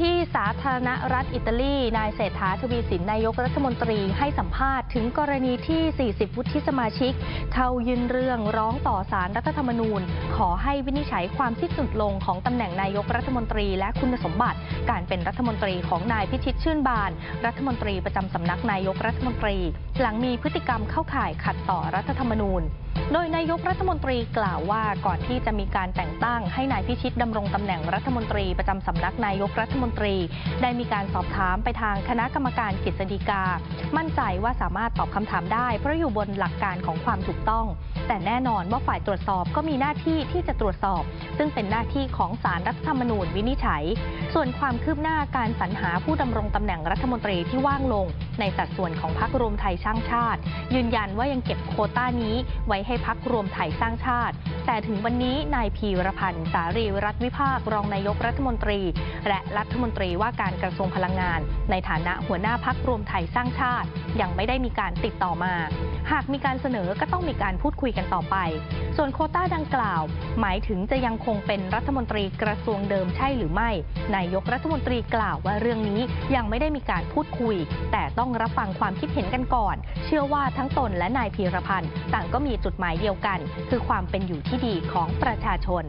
ที่สาธารณรัฐอิตาลี นายเศรษฐาทวีสินนายกรัฐมนตรีให้สัมภาษณ์ถึงกรณีที่ 40 วุฒิสมาชิก เข้ายื่นเรื่องร้องต่อสารรัฐธรรมนูญ ขอให้วินิจฉัยความสิ้นสุดลงของตำแหน่งนายกรัฐมนตรี และคุณสมบัติ การเป็นรัฐมนตรีของนายพิชิตชื่นบาน รัฐมนตรีประจำสำนักนายกรัฐมนตรี หลังมีพฤติกรรมเข้าข่ายขัดต่อรัฐธรรมนูญโดยนายกรัฐมนตรีกล่าวว่าก่อนที่จะมีการแต่งตั้งให้นายพิชิตดำรงตำแหน่งรัฐมนตรีประจำสำนักนายกรัฐมนตรี ได้มีการสอบถามไปทางคณะกรรมการกฤษฎีกา มั่นใจว่าสามารถตอบคำถามได้ เพราะอยู่บนหลักการของความถูกต้อง แต่แน่นอนว่าฝ่ายตรวจสอบก็มีหน้าที่ที่จะตรวจสอบ ซึ่งเป็นหน้าที่ของสารรัฐธรรมนูญวินิจฉัย ส่วนความคืบหน้าการสรรหาผู้ดำรงตำแหน่งรัฐมนตรีที่ว่างลง ในสัดส่วนของพรรครวมไทยสร้างชาติ ยืนยันว่ายังเก็บโคต้านี้ ไว้ให้พักรวมไทยสร้างชาติ แต่ถึงวันนี้นายพีรพันธ์สารีรัฐวิภาครองนายกรัฐมนตรี และรัฐมนตรีว่าการกระทรวงพลังงาน ในฐานะหัวหน้าพักรวมไทยสร้างชาติ ยังไม่ได้มีการติดต่อมา หากมีการเสนอก็ต้องมีการพูดคุยกันต่อไป ส่วนโคต้าดังกล่าว หมายถึงจะยังคงเป็นรัฐมนตรีกระทรวงเดิมใช่หรือไม่ นายกรัฐมนตรีกล่าวว่าเรื่องนี้ยังไม่ได้มีการพูดคุย แต่ต้องรับฟังความคิดเห็นกันก่อน เชื่อว่าทั้งตนและนายพีรพันธ์ต่างก็มีจุดหมายเดียวกัน คือความเป็นอยู่ที่ดีของประชาชน